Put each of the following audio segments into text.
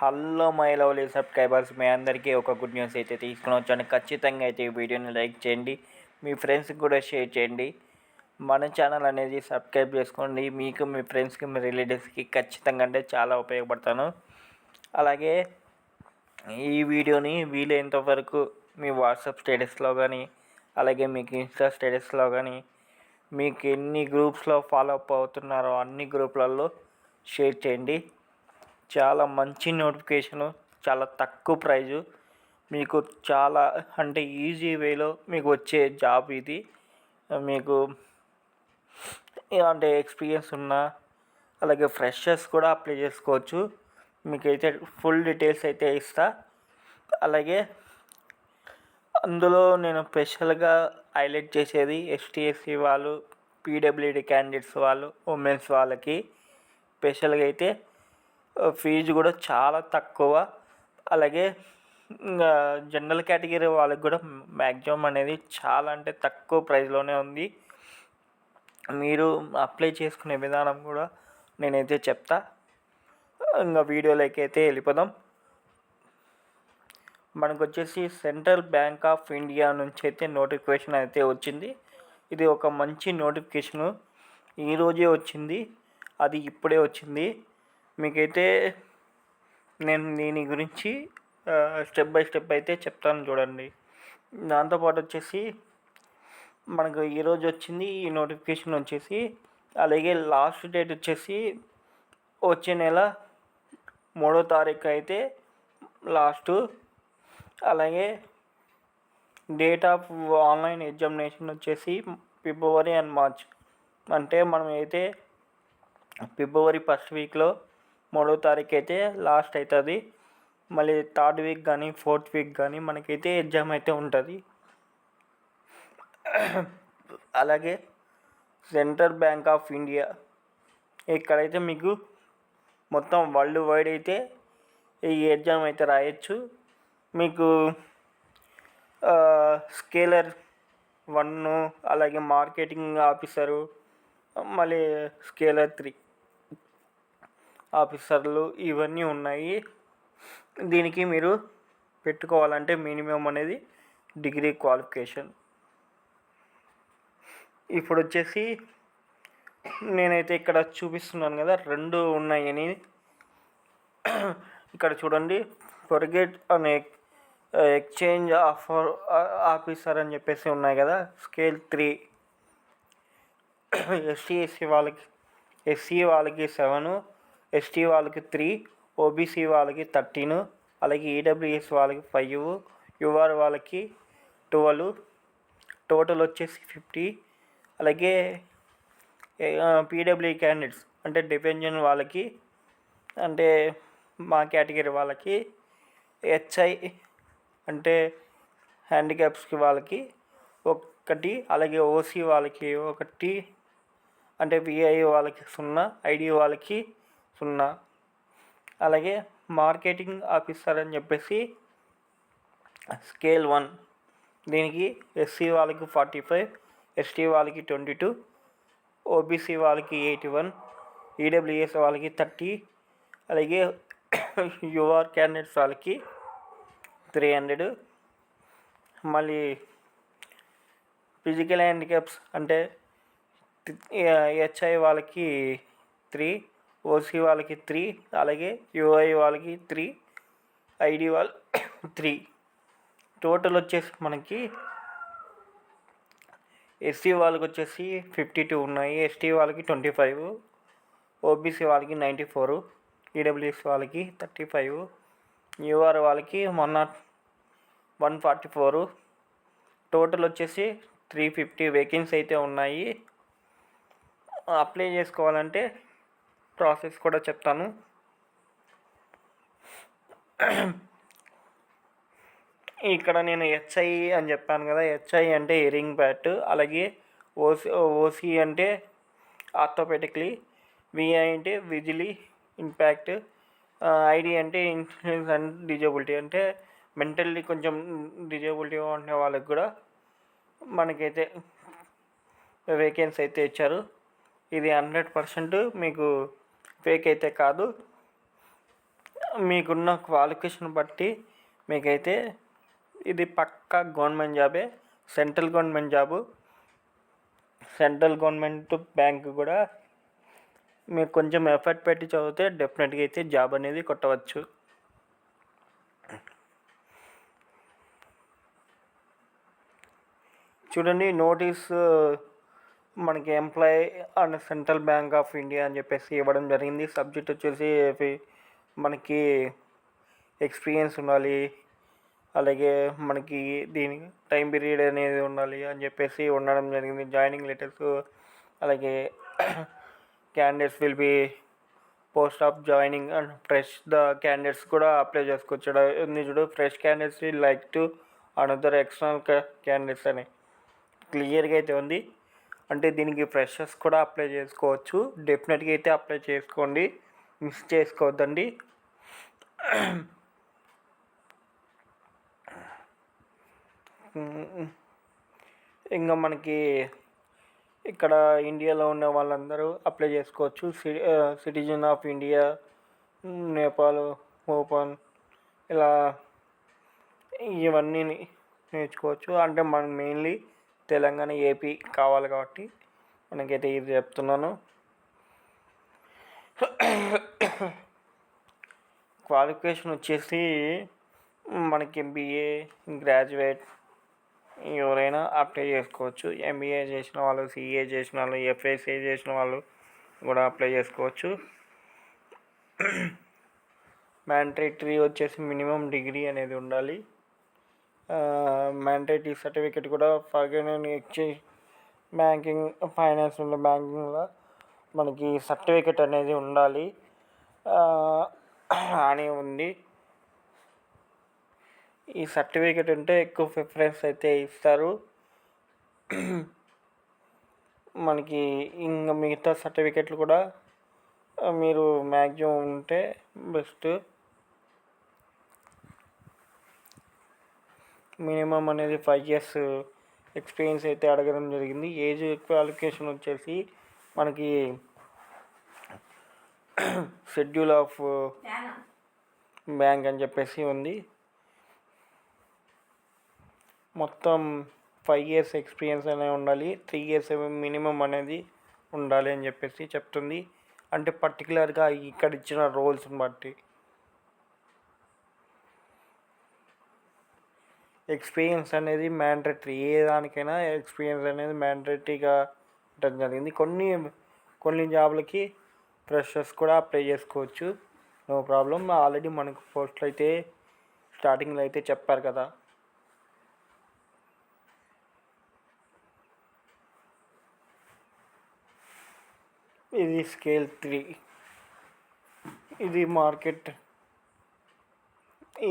Hello my lovely subscribers మీ అందరికీ ఒక గుడ్ న్యూస్ అయితే తీసుకుని వచ్చాను. ఖచ్చితంగా అయితే ఈ వీడియోని లైక్ చేయండి మీ ఫ్రెండ్స్కి కూడా షేర్ చేయండి. మన ఛానల్ అనేది సబ్స్క్రైబ్ చేసుకోండి మీకు మీ ఫ్రెండ్స్కి మీ రిలేటివ్స్కి ఖచ్చితంగా అంటే చాలా ఉపయోగపడతాను. అలాగే ఈ వీడియోని వీలైనంత వరకు మీ వాట్సాప్ స్టేటస్లో కానీ అలాగే మీకు ఇన్స్టా స్టేటస్లో కానీ మీకు ఎన్ని గ్రూప్స్లో ఫాలో అప్ అవుతున్నారో అన్ని గ్రూప్లలో షేర్ చేయండి. చాలా మంచి నోటిఫికేషను చాలా తక్కువ ప్రైజు. మీకు చాలా అంటే ఈజీ వేలో మీకు వచ్చే జాబ్ ఇది. మీకు అంటే ఎక్స్పీరియన్స్ ఉన్న అలాగే ఫ్రెషర్స్ కూడా అప్లై చేసుకోవచ్చు. మీకైతే ఫుల్ డీటెయిల్స్ అయితే ఇస్తా. అలాగే అందులో నేను స్పెషల్గా హైలైట్ చేసేది ఎస్టీఎస్సీ వాళ్ళు పీడబ్ల్యూడి క్యాండిడేట్స్ వాళ్ళు ఉమెన్స్ వాళ్ళకి. స్పెషల్గా అయితే ఫీజు కూడా చాలా తక్కువ. అలాగే ఇంకా జనరల్ కేటగిరీ వాళ్ళకి కూడా మ్యాక్సిమం అనేది చాలా అంటే తక్కువ ప్రైస్లోనే ఉంది. మీరు అప్లై చేసుకునే విధానం కూడా నేనైతే చెప్తా. ఇంకా వీడియోలోకి అయితే వెళ్ళిపోదాం. మనకు వచ్చేసి సెంట్రల్ బ్యాంక్ ఆఫ్ ఇండియా నుంచి అయితే నోటిఫికేషన్ అయితే వచ్చింది. ఇది ఒక మంచి నోటిఫికేషను ఈరోజే వచ్చింది. అది ఇప్పుడే వచ్చింది. మీకైతే నేను దీని గురించి స్టెప్ బై స్టెప్ అయితే చెప్తాను చూడండి. దాంతోపాటు వచ్చేసి మనకు ఈరోజు వచ్చింది ఈ నోటిఫికేషన్ వచ్చేసి అలాగే లాస్ట్ డేట్ వచ్చేసి వచ్చే నెల మూడో తారీఖు అయితే లాస్ట్ అలాగే డేట్ ఆఫ్ ఆన్లైన్ ఎగ్జామినేషన్ వచ్చేసి ఫిబ్రవరి అండ్ మార్చ్ అంటే మనం అయితే ఫిబ్రవరి ఫస్ట్ వీక్లో మూడో తారీఖు అయితే లాస్ట్ అవుతుంది మళ్ళీ థర్డ్ వీక్ కానీ ఫోర్త్ వీక్ కానీ మనకైతే ఎగ్జామ్ అయితే ఉంటుంది. అలాగే సెంట్రల్ బ్యాంక్ ఆఫ్ ఇండియా ఇక్కడైతే మీకు మొత్తం వరల్డ్ వైడ్ అయితే ఈ ఎగ్జామ్ అయితే రాయొచ్చు. మీకు స్కేలర్ వన్ అలాగే మార్కెటింగ్ ఆఫీసరు మళ్ళీ స్కేలర్ త్రీ. ఆఫీసర్లు ఇవన్నీ ఉన్నాయి. దీనికి మీరు పెట్టుకోవాలంటే మినిమం అనేది డిగ్రీ క్వాలిఫికేషన్. ఇప్పుడు వచ్చేసి నేనైతే ఇక్కడ చూపిస్తున్నాను కదా రెండు ఉన్నాయని. ఇక్కడ చూడండి ఫర్గెట్ అనే ఎక్స్చేంజ్ ఆఫర్ ఆఫీసర్ అని చెప్పేసి ఉన్నాయి కదా స్కేల్ త్రీ. ఎస్సీ ఎస్సీ వాళ్ళకి ఎస్సీ వాళ్ళకి సెవెను. ఎస్టీ వాళ్ళకి త్రీ ఓబీసీ వాళ్ళకి థర్టీన్ అలాగే ఈడబ్ల్యూఎస్ వాళ్ళకి ఫైవ్ యుఆర్ వాళ్ళకి ట్వెల్వ్ టోటల్ వచ్చేసి ఫిఫ్టీ అలాగే పీడబ్ల్యూ క్యాండిడేట్స్ అంటే డిపెంజన్ వాళ్ళకి అంటే మా కేటగిరీ వాళ్ళకి హెచ్ఐ అంటే హ్యాండిక్యాప్స్కి వాళ్ళకి ఒకటి అలాగే ఓసీ వాళ్ళకి ఒకటి అంటే విఐ వాళ్ళకి సున్నా ఐడి వాళ్ళకి సున్నా అలాగే మార్కెటింగ్ ఆఫీసర్ అని చెప్పేసి స్కేల్ వన్. దీనికి ఎస్సీ వాళ్ళకి ఫార్టీ ఫైవ్ ఎస్టీ వాళ్ళకి ట్వంటీ టూ ఓబీసీ వాళ్ళకి ఎయిటీ వన్ ఈడబ్ల్యూఎస్ వాళ్ళకి థర్టీ అలాగే యువర్ క్యాండిడేట్స్ వాళ్ళకి త్రీ హండ్రెడ్. మళ్ళీ ఫిజికల్ హ్యాండిక్యాప్స్ అంటే హెచ్ఐ వాళ్ళకి త్రీ ఓసీ వాళ్ళకి త్రీ అలాగే యూఐ వాళ్ళకి త్రీ ఐడి వాళ్ళు త్రీ. టోటల్ వచ్చేసి మనకి ఎస్సీ వాళ్ళకి వచ్చేసి ఫిఫ్టీ టూ ఉన్నాయి. ఎస్టీ వాళ్ళకి ట్వంటీ ఫైవ్ ఓబీసీ వాళ్ళకి నైంటీ ఫోరు ఈడబ్ల్యూఎస్ వాళ్ళకి థర్టీ ఫైవ్ యూఆర్ వాళ్ళకి one one forty four. Total వచ్చేసి త్రీ ఫిఫ్టీ. వేకెన్సీ అయితే ఉన్నాయి. అప్లై చేసుకోవాలంటే ప్రాసెస్ కూడా చెప్తాను. ఇక్కడ నేను హెచ్ఐ అని చెప్పాను కదా హెచ్ఐ అంటే ఇయరింగ్ బ్యాట్ అలాగే ఓసి ఓసి అంటే ఆర్థోపెటిక్లీ విఐ అంటే విజిలీ ఇంపాక్ట్ ఐడి అంటే ఇన్సూరెన్స్ అండ్ డిజబిలిటీ అంటే మెంటల్లీ కొంచెం డిజబిలిటీ ఉండే వాళ్ళకి కూడా మనకైతే వేకెన్సీ అయితే ఇచ్చారు. ఇది హండ్రెడ్ పర్సెంట్ మీకు ఫేక్ అయితే కాదు. మీకున్న క్వాలిఫికేషన్ బట్టి మీకైతే ఇది పక్కా గవర్నమెంట్ జాబే. Central government job. Central government bank కూడా మీరు కొంచెం ఎఫర్ట్ పెట్టి చదివితే డెఫినెట్గా అయితే జాబ్ అనేది కొట్టవచ్చు. చూడండి నోటీస్ మనకి employ and central bank of India అని చెప్పేసి ఇవ్వడం జరిగింది. సబ్జెక్ట్ వచ్చేసి మనకి ఎక్స్పీరియన్స్ ఉండాలి అలాగే మనకి దీని టైం పీరియడ్ అనేది ఉండాలి అని చెప్పేసి ఉండడం జరిగింది. జాయినింగ్ లెటర్స్ అలాగే candidates will be post of joining and fresh the candidates కూడా అప్లై చేసుకోవచ్చు చూడు fresh candidates like to another external candidates అని క్లియర్గా అయితే ఉంది. అంటే దీనికి ఫ్రెషర్స్ కూడా అప్లై చేసుకోవచ్చు. డెఫినెట్గా అయితే అప్లై చేసుకోండి. మిస్ చేసుకోవద్దండి. ఇంకా మనకి ఇక్కడ ఇండియాలో ఉన్న వాళ్ళందరూ అప్లై చేసుకోవచ్చు. Citizen of India Nepal open ఇలా ఇవన్నీ నేర్చుకోవచ్చు. అంటే మనం మెయిన్లీ తెలంగాణ ఏపీ కావాలి కాబట్టి మనకైతే ఇది చెప్తున్నాను. క్వాలిఫికేషన్ వచ్చేసి మనకి ఎంబీఏ గ్రాడ్యుయేట్ ఎవరైనా అప్లై చేసుకోవచ్చు. ఎంబీఏ చేసిన వాళ్ళు సిఏ చేసిన వాళ్ళు ఎఫ్ఎస్ఏ చేసిన వాళ్ళు కూడా అప్లై చేసుకోవచ్చు. మ్యాండేటరీ వచ్చేసి మినిమం డిగ్రీ అనేది ఉండాలి. మ్యాండేటరీ సర్టిఫికేట్ కూడా ఫర్గన్ ఎక్స్చేంజ్ బ్యాంకింగ్ ఫైనాన్షియల్ బ్యాంకింగ్లో మనకి సర్టిఫికేట్ అనేది ఉండాలి. అని ఉంది. ఈ సర్టిఫికేట్ ఉంటే ఎక్కువ ప్రిఫరెన్స్ అయితే ఇస్తారు. మనకి ఇంకా మిగతా సర్టిఫికేట్లు కూడా మీరు మ్యాక్సిమం ఉంటే బెస్ట్ మినిమం అనేది ఫైవ్ ఇయర్స్ ఎక్స్పీరియన్స్ అయితే అడగడం జరిగింది. ఏజ్ క్వాలిఫికేషన్ వచ్చేసి మనకి షెడ్యూల్ ఆఫ్ బ్యాంక్ అని చెప్పేసి ఉంది. మొత్తం ఫైవ్ ఇయర్స్ ఎక్స్పీరియన్స్ అనేది ఉండాలి. త్రీ ఇయర్స్ మినిమం అనేది ఉండాలి అని చెప్పేసి చెప్తుంది. అంటే పర్టికులర్గా ఇక్కడ ఇచ్చిన రోల్స్ని బట్టి. ఎక్స్పీరియన్స్ అనేది మ్యాండటరీ ఏ దానికైనా ఎక్స్పీరియన్స్ అనేది మ్యాండటరీగా ఉండడం జరిగింది. కొన్ని కొన్ని జాబ్లకి ఫ్రెషర్స్ కూడా అప్లై చేసుకోవచ్చు. No problem. ఆల్రెడీ మనకు పోస్టులు అయితే స్టార్టింగ్లో అయితే చెప్పారు కదా. ఇది స్కేల్ త్రీ. ఇది మార్కెట్.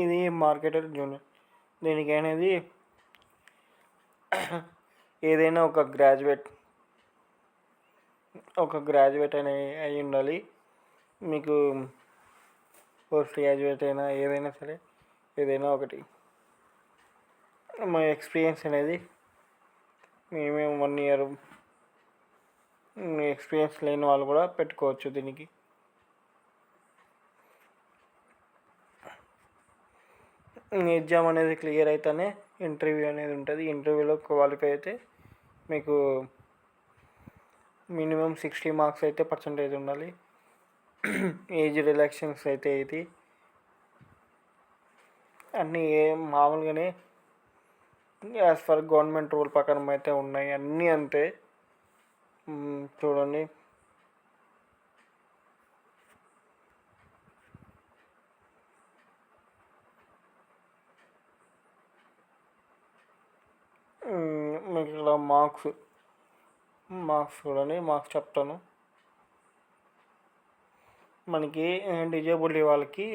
ఇది మార్కెట్ జూనియర్. దీనికి అనేది ఏదైనా ఒక గ్రాడ్యుయేట్ ఒక గ్రాడ్యుయేట్ అనే అయి ఉండాలి. మీకు పోస్ట్ గ్రాడ్యుయేట్ అయినా ఏదైనా సరే ఏదైనా ఒకటి. మా ఎక్స్పీరియన్స్ అనేది మేమేం వన్ ఇయర్ ఎక్స్పీరియన్స్ లేని వాళ్ళు కూడా పెట్టుకోవచ్చు దీనికి. ఎగ్జామ్ అనేది క్లియర్ అయితేనే ఇంటర్వ్యూ అనేది ఉంటుంది. ఇంటర్వ్యూలో క్వాలిఫై అయితే మీకు మినిమం సిక్స్టీ మార్క్స్ అయితే పర్సంటేజ్ ఉండాలి. ఏజ్ రిలాక్షన్స్ అయితే ఇది. అన్నీ మామూలుగానే యాజ్ ఫర్ గవర్నమెంట్ రూల్ ప్రకారం అయితే ఉన్నాయి. అన్నీ అంతే. చూడండి మీకు ఇక్కడ మార్క్స్ మార్క్స్ చూడండి మార్క్స్ చెప్తాను. మనకి డిజేబుల్ వాళ్ళకి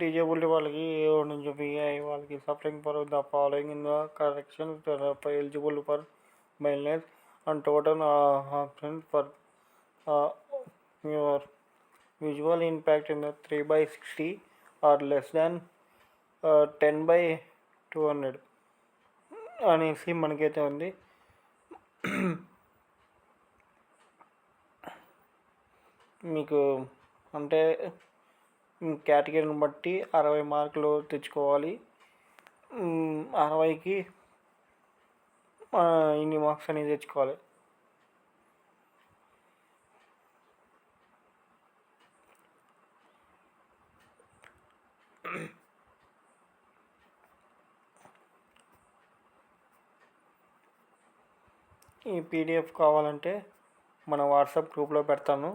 డిజేబుల్డ్ వాళ్ళకి ఏ నుంచి పిఐ వాళ్ళకి suffering for the following in the correction eligible for mildness and total option for your visual impact in the three by sixty or less than ten by two hundred అనేసి మనకైతే ఉంది. మీకు అంటే కేటగిరీని బట్టి అరవై మార్కులు తెచ్చుకోవాలి. అరవైకి ఇన్ని మార్క్స్ అనేది తెచ్చుకోవాలి. ఈ పీడిఎఫ్ కావాలంటే మన వాట్సాప్ గ్రూప్లో పెడతాను.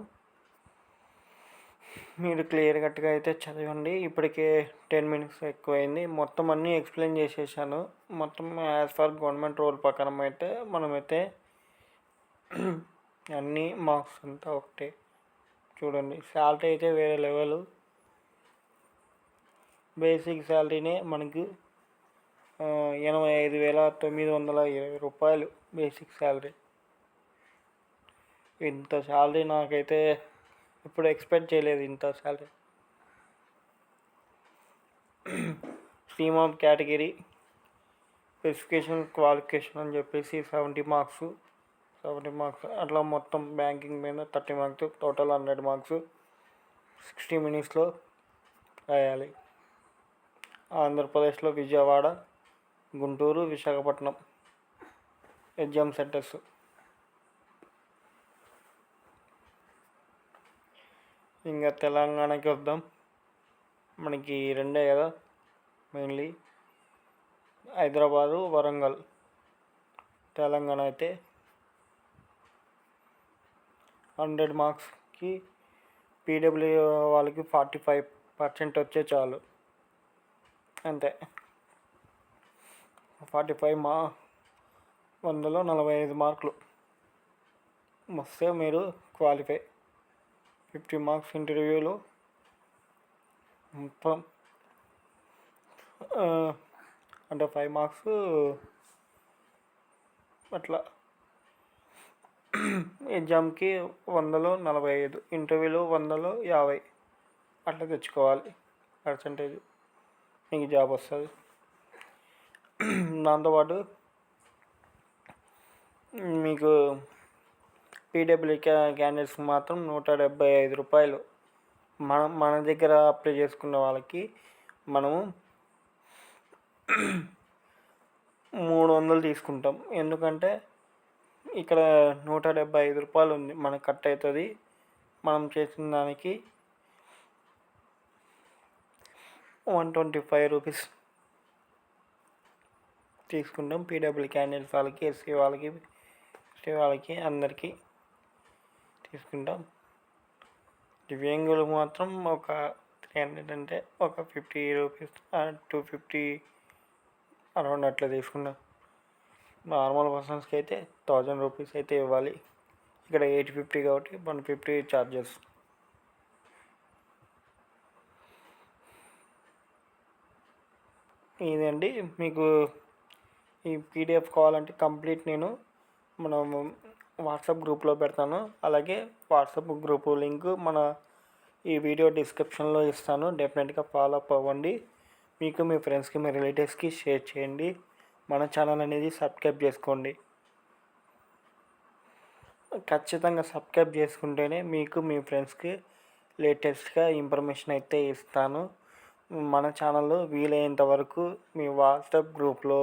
మీరు క్లియర్ కట్గా అయితే చదవండి. ఇప్పటికే టెన్ మినిట్స్ ఎక్కువైంది. మొత్తం అన్నీ ఎక్స్ప్లెయిన్ చేసేసాను. మొత్తం యాజ్ ఫర్ గవర్నమెంట్ రూల్ ప్రకారం అయితే మనమైతే అన్నీ మార్క్స్ అంతా ఒకటే. చూడండి శాలరీ అయితే వేరే లెవెల్. బేసిక్ శాలరీనే మనకి ఎనభై ఐదు వేల తొమ్మిది వందల ఇరవై రూపాయలు బేసిక్ శాలరీ. ఇంత శాలరీ నాకైతే ఇప్పుడు ఎక్స్పెక్ట్ చేయలేదు ఇంత salary. Stream of category specification qualification అని చెప్పేసి సెవెంటీ మార్క్స్ సెవెంటీ మార్క్స్ అట్లా మొత్తం బ్యాంకింగ్ మీద thirty marks total hundred marks sixty మినిట్స్లో రాయాలి. ఆంధ్రప్రదేశ్లో విజయవాడ గుంటూరు విశాఖపట్నం ఎగ్జామ్ సెంటర్స్. ఇంకా తెలంగాణకి వద్దాం. మనకి రెండే కదా మెయిన్లీ హైదరాబాదు వరంగల్. తెలంగాణ అయితే హండ్రెడ్ మార్క్స్కి పీడబ్ల్యూ వాళ్ళకి ఫార్టీ ఫైవ్ పర్సెంట్ వచ్చే చాలు. అంతే. ఫార్టీ ఫైవ్ మా వందలో నలభై ఐదు మార్కులు. వస్తే మీరు క్వాలిఫై. ఫిఫ్టీ మార్క్స్ ఇంటర్వ్యూలో మొత్తం అంటే ఫైవ్ మార్క్స్ అట్లా. ఎగ్జామ్కి వందలో నలభై ఐదు ఇంటర్వ్యూలో వందలో యాభై. అట్లా తెచ్చుకోవాలి. పర్సంటేజ్. మీకు జాబ్ వస్తుంది. దాంతోపాటు మీకు పీడబ్ల్యూ క్యాండిడేట్స్కి మాత్రం నూట డెబ్బై ఐదు రూపాయలు. మనం మన దగ్గర అప్లై చేసుకున్న వాళ్ళకి మనము మూడు వందలు తీసుకుంటాం. ఎందుకంటే ఇక్కడ నూట డెబ్బై ఐదు రూపాయలు ఉంది. మనకు కట్ అవుతుంది మనం చేసిన దానికి వన్ ట్వంటీ ఫైవ్ రూపీస్. తీసుకుంటాం. పీడబ్ల్యూ క్యాండిడేట్స్ వాళ్ళకి ఎస్సీ వాళ్ళకి ఎస్టీ వాళ్ళకి అందరికీ తీసుకుంటాం. దివ్యాంగులు మాత్రం ఒక త్రీ హండ్రెడ్ అంటే ఒక fifty rupees two fifty around అట్లా తీసుకున్నాం నార్మల్ పర్సన్స్కి అయితే థౌజండ్ రూపీస్ అయితే ఇవ్వాలి. ఇక్కడ ఎయిట్ ఫిఫ్టీ కాబట్టి వన్ ఫిఫ్టీ ఛార్జెస్ ఇదండి. మీకు ఈ పీడిఎఫ్ కావాలంటే కంప్లీట్ నేను మనం వాట్సాప్ గ్రూప్లో పెడతాను. అలాగే వాట్సాప్ గ్రూప్ లింక్ మన ఈ వీడియో డిస్క్రిప్షన్లో ఇస్తాను. డెఫినెట్గా ఫాలో అప్ అవ్వండి. మీకు మీ ఫ్రెండ్స్కి మీ రిలేటివ్స్కి షేర్ చేయండి. మన ఛానల్ అనేది సబ్స్క్రైబ్ చేసుకోండి. ఖచ్చితంగా సబ్స్క్రైబ్ చేసుకుంటేనే మీకు మీ ఫ్రెండ్స్కి లేటెస్ట్గా ఇన్ఫర్మేషన్ అయితే ఇస్తాను. మన ఛానల్లో వీలైనంత వరకు మీ వాట్సాప్ గ్రూప్లో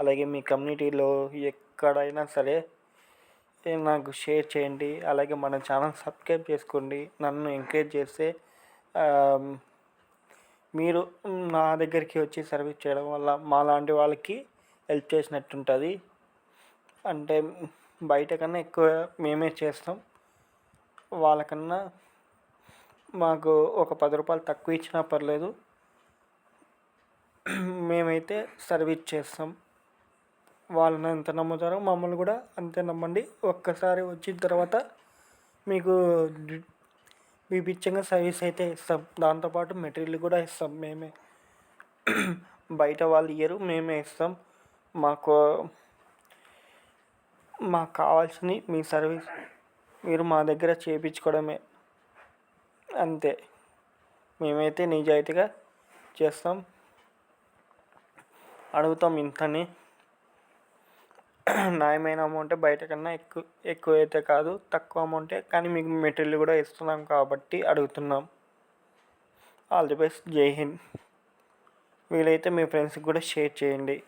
అలాగే మీ కమ్యూనిటీలో ఎక్కడైనా సరే నాకు షేర్ చేయండి. అలాగే మన ఛానల్ సబ్స్క్రైబ్ చేసుకోండి. నన్ను ఎంకరేజ్ చేస్తే మీరు నా దగ్గరికి వచ్చి సర్వీస్ చేయడం వల్ల మా లాంటి వాళ్ళకి హెల్ప్ చేసినట్టు ఉంటుంది అంటే బయట కన్నా ఎక్కువ మేమే చేస్తాం. వాళ్ళకన్నా మాకు ఒక పది రూపాయలు తక్కువ ఇచ్చినా పర్లేదు. మేమైతే సర్వీస్ చేస్తాం. వాళ్ళని ఎంత నమ్ముతారో మమ్మల్ని కూడా అంతే నమ్మండి. ఒక్కసారి వచ్చిన తర్వాత మీకు బీభత్సంగా సర్వీస్ అయితే ఇస్తాం. దాంతోపాటు మెటీరియల్ కూడా ఇస్తాం. మేమే బయట వాళ్ళు ఇయ్యరు మేమే ఇస్తాం. మాకు మాకు కావాల్సింది మీ సర్వీస్ మీరు మా దగ్గర చేయించుకోవడమే అంతే. మేమైతే నిజాయితీగా చేస్తాం. అడుగుతాం ఇంతని. న్యాయమైన అమౌంటే బయట కన్నా ఎక్కువ ఎక్కువ అయితే కాదు తక్కువ అమౌంటే. కానీ మీకు మెటీరియల్ కూడా ఇస్తున్నాం కాబట్టి అడుగుతున్నాం. All the best. Jai Hind. వీలైతే మీ ఫ్రెండ్స్కి కూడా షేర్ చేయండి.